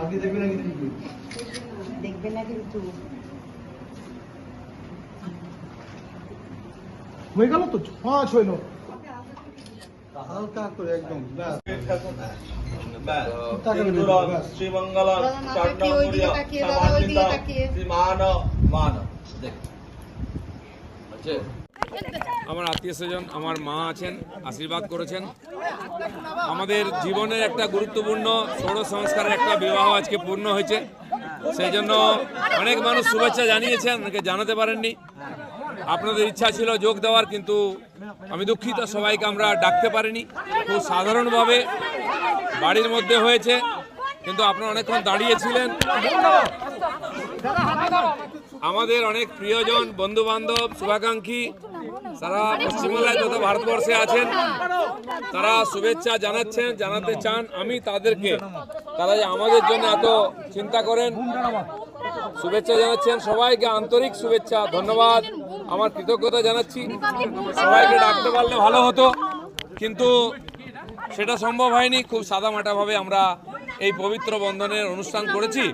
আজকে দেখবে না কিন্তু দেখবে না কিন্তু। হয়ে গেল তো? পাঁচ হইল হালকা করে একদম শ্রীমঙ্গলম। শ্রীমান মান। দেখ। আছে? আমার আত্মীয় স্বজন, আমার মা আছেন, আশীর্বাদ করেছেন। আমাদের জীবনের একটা গুরুত্বপূর্ণ ষোড়শ সংস্কারের একটা বিবাহ আজকে পূর্ণ হয়েছে। সেই জন্য অনেক মানুষ শুভেচ্ছা জানিয়েছেন অনেকে জানাতে পারেননি। আপনাদের ইচ্ছা ছিল যোগ দেওয়ার, কিন্তু আমি দুঃখিত, সবাইকে আমরা ডাকতে পারিনি। খুব সাধারণভাবে বাড়ির মধ্যে হয়েছে, কিন্তু আপনারা অনেকক্ষণ দাঁড়িয়েছিলেন আমাদের অনেক প্রিয়জন বন্ধু বান্ধব শুভাকাঙ্ক্ষী সারা পশ্চিমবাংলায় তথা ভারতবর্ষে আছেন। তারা শুভেচ্ছা জানাচ্ছেন, জানাতে চান আমি তাদেরকে। তারা যে আমাদের জন্য এত চিন্তা করেন। শুভেচ্ছা জানাচ্ছেন সবাইকে, আন্তরিক শুভেচ্ছা, ধন্যবাদ। আমার কৃতজ্ঞতা জানাচ্ছি। সবাইকে ডাকতে পারলে ভালো হতো, কিন্তু সেটা সম্ভব হয়নি। খুব সাদামাটাভাবে আমরা এই পবিত্র বন্ধনের অনুষ্ঠান করেছি।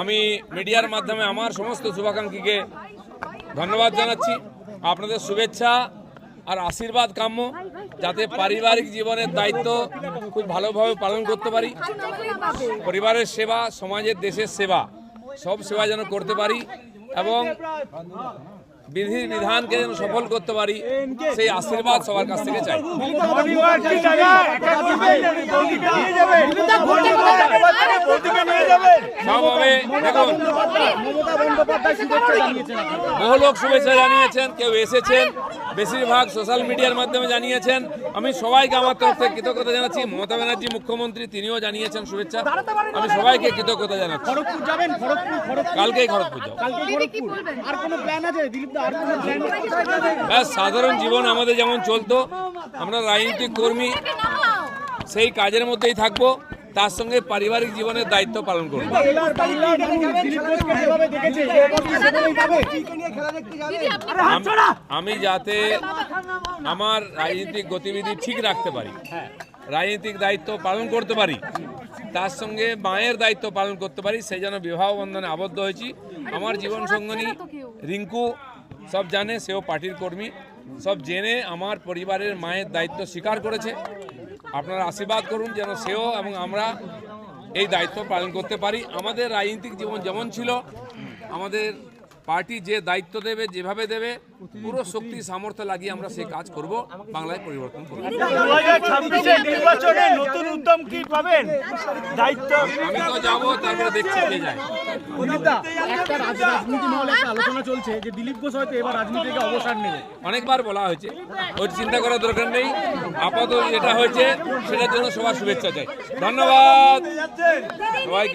আমি মিডিয়ার মাধ্যমে আমার সমস্ত শুভাকাঙ্ক্ষীকে ধন্যবাদ জানাচ্ছি। আপনাদের শুভেচ্ছা আর আশীর্বাদ কাম্য, যাতে পারিবারিক জীবনের দায়িত্ব খুব ভালোভাবে পালন করতে পারি। পরিবারের সেবা, সমাজের দেশের সেবা, সব সেবা যেন করতে পারি এবং বিধি বিধানকে যেন সফল করতে পারি সেই আশীর্বাদ সবার কাছ থেকে চাই। বহু লোক শুভেচ্ছা জানিয়েছেন কেউ এসেছেন বেশিরভাগ সোশ্যাল মিডিয়ার মাধ্যমে জানিয়েছেন। আমি সবাইকে আমার তরফ থেকে কৃতজ্ঞতা জানাচ্ছি। মমতা ব্যানার্জি মুখ্যমন্ত্রী তিনিও জানিয়েছেন শুভেচ্ছা। আমি সবাইকে কৃতজ্ঞতা জানাচ্ছি। কালকেই খড়গপুর যাব। কালকে খড়গপুর। আর কোনো প্ল্যান আছে? দিলীপ ব্যাস, সাধারণ জীবন আমাদের যেমন চলতো, আমরা রাজনৈতিক কর্মী, সেই কাজের মধ্যেই থাকব, তার সঙ্গে পারিবারিক জীবনের দায়িত্ব পালন করব। আমি যাতে আমার রাজনৈতিক গতিবিধি ঠিক রাখতে পারি, রাজনৈতিক দায়িত্ব পালন করতে পারি, তার সঙ্গে মায়ের দায়িত্ব পালন করতে পারি সেই জন্য বিবাহ বন্ধনে আবদ্ধ হয়েছি। আমার জীবন সঙ্গনী রিঙ্কু সব জানে, সেও পার্টির কর্মী। সব জেনে আমার পরিবারের মায়ের দায়িত্ব স্বীকার করেছে। আপনারা আশীর্বাদ করুন যেন সেও এবং আমরা এই দায়িত্ব পালন করতে পারি। আমাদের রাজনৈতিক জীবন যেমন ছিল, আমাদের পার্টি যে দায়িত্ব দেবে, যেভাবে দেবে, পুরো শক্তি, সামর্থ্য লাগিয়ে আমরা সেই কাজ করব, বাংলায় পরিবর্তন করব। নতুন কি পাবেন। দায়িত্ব আমি তো যাব তারপরে দেখছি কে যায়। একটা রাজনীতি মহলে একটা আলোচনা চলছে যে দিলীপ ঘোষ হয়তো এবার রাজনীতি থেকে অবসর নেবে। অনেকবার বলা হয়েছে। ওর চিন্তা করার দরকার নেই। আপাতত যেটা হয়েছে সেটার জন্য সবার শুভেচ্ছা চাই। ধন্যবাদ। সবাইকে